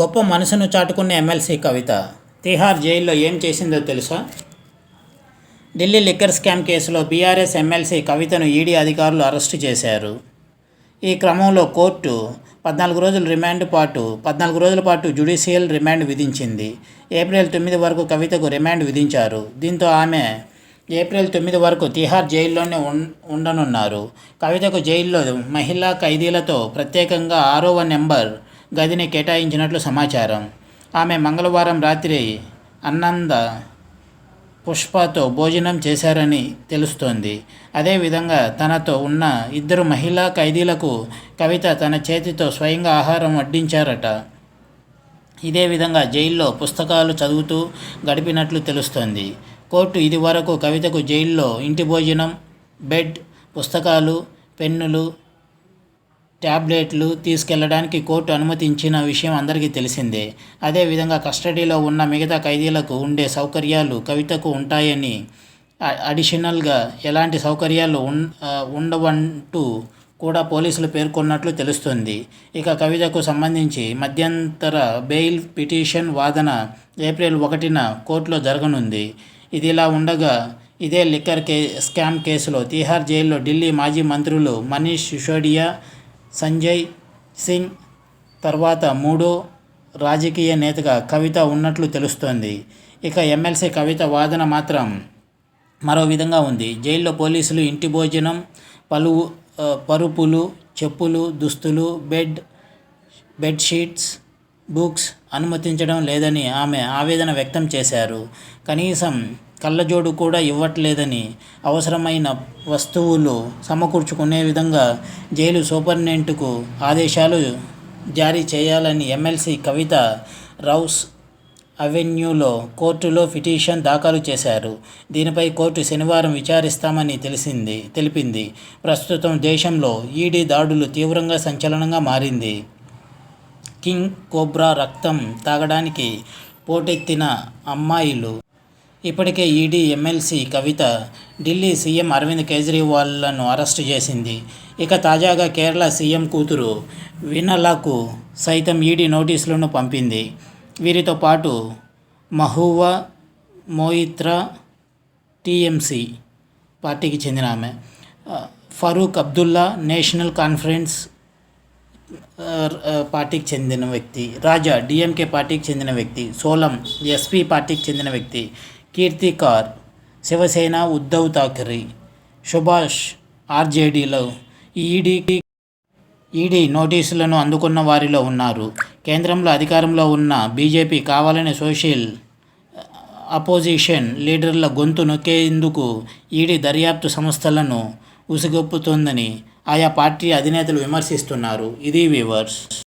గొప్ప మనసును చాటుకున్న ఎమ్మెల్సీ కవిత. తిహార్ జైల్లో ఏం చేసిందో తెలుసా? ఢిల్లీ లిక్కర్ స్కామ్ కేసులో బీఆర్ఎస్ ఎమ్మెల్సీ కవితను ఈడీ అధికారులు అరెస్టు చేశారు. ఈ క్రమంలో కోర్టు పద్నాలుగు రోజుల రిమాండ్ పాటు పద్నాలుగు రోజుల పాటు జ్యుడిషియల్ రిమాండ్ విధించింది. ఏప్రిల్ తొమ్మిది వరకు కవితకు రిమాండ్ విధించారు. దీంతో ఆమె ఏప్రిల్ తొమ్మిది వరకు తిహార్ జైల్లోనే ఉండనున్నారు. కవితకు జైల్లో మహిళా ఖైదీలతో ప్రత్యేకంగా ఆరవ నెంబర్ గదిని కేటాయించినట్లు సమాచారం. ఆమె మంగళవారం రాత్రి అన్నంద పుష్పతో భోజనం చేశారని తెలుస్తోంది. అదేవిధంగా తనతో ఉన్న ఇద్దరు మహిళా ఖైదీలకు కవిత తన చేతితో స్వయంగా ఆహారం వడ్డించారట. ఇదే విధంగా జైల్లో పుస్తకాలు చదువుతూ గడిపినట్లు తెలుస్తోంది. కోర్టు ఇదివరకు కవితకు జైల్లో ఇంటి భోజనం బెడ్ పుస్తకాలు పెన్నులు ట్యాబ్లెట్లు తీసుకెళ్ళడానికి కోర్టు అనుమతించిన విషయం అందరికీ తెలిసిందే. అదేవిధంగా కస్టడీలో ఉన్న మిగతా ఖైదీలకు ఉండే సౌకర్యాలు కవితకు ఉంటాయని అడిషనల్గా ఎలాంటి సౌకర్యాలు ఉన్ ఉండవంటూ కూడా పోలీసులు పేర్కొన్నట్లు తెలుస్తుంది. ఇక కవితకు సంబంధించి మధ్యంతర బెయిల్ పిటిషన్ వాదన ఏప్రిల్ ఒకటిన కోర్టులో జరగనుంది. ఇది ఇలా ఉండగా ఇదే లిక్కర్ కే స్కామ్ కేసులో తీహార్ జైల్లో ఢిల్లీ మాజీ మంత్రులు మనీష్ సిసోడియా సంజయ్ సింగ్ తర్వాత మూడో రాజకీయ నేతగా కవిత ఉన్నట్లు తెలుస్తోంది. ఇక ఎమ్మెల్సీ కవిత వాదన మాత్రం మరో విధంగా ఉంది. జైల్లో పోలీసులు ఇంటి భోజనం పలు పరుపులు చెప్పులు దుస్తులు బెడ్ బెడ్షీట్స్ బుక్స్ అనుమతించడం లేదని ఆమె ఆవేదన వ్యక్తం చేశారు. కనీసం కళ్ళజోడు కూడా ఇవ్వట్లేదని అవసరమైన వస్తువులు సమకూర్చుకునే విధంగా జైలు సూపరింటెండెంట్కు ఆదేశాలు జారీ చేయాలని ఎమ్మెల్సీ కవిత రౌస్ అవెన్యూలో కోర్టులో పిటిషన్ దాఖలు చేశారు. దీనిపై కోర్టు శనివారం విచారిస్తామని తెలిసింది తెలిపింది. ప్రస్తుతం దేశంలో ఈడీ దాడులు తీవ్రంగా సంచలనంగా మారింది. కింగ్ కోబ్రా రక్తం తాగడానికి పోటెత్తిన అమ్మాయిలు ఇప్పటికే ED MLC Kavitha Delhi CM Arvind కేజ్రీవాల్లను arrest చేసింది. ఇక తాజాగా కేరళ సీఎం కూతురు వినలకు సైతం ఈడీ నోటీసులను పంపింది. వీరితో పాటు మహువా మోయిత్రా టీఎంసీ పార్టీకి చెందిన ఆమె ఫరూక్ అబ్దుల్లా నేషనల్ కాన్ఫరెన్స్ పార్టీకి చెందిన వ్యక్తి రాజా డిఎంకే పార్టీకి చెందిన వ్యక్తి సోలం ఎస్పీ పార్టీకి చెందిన వ్యక్తి కీర్తికార్ శివసేన ఉద్ధవ్ థాకరే సుభాష్ ఆర్జేడీలో ఈడీ ఈడీ నోటీసులను అందుకున్న వారిలో ఉన్నారు. కేంద్రంలో అధికారంలో ఉన్న బీజేపీ కావాలని సోషల్ అపోజిషన్ లీడర్ల గొంతు నొక్కేందుకు ఈడీ దర్యాప్తు సంస్థలను ఉసిగొప్పుతోందని ఆయా పార్టీ అధినేతలు విమర్శిస్తున్నారు. ఇది వ్యూవర్స్.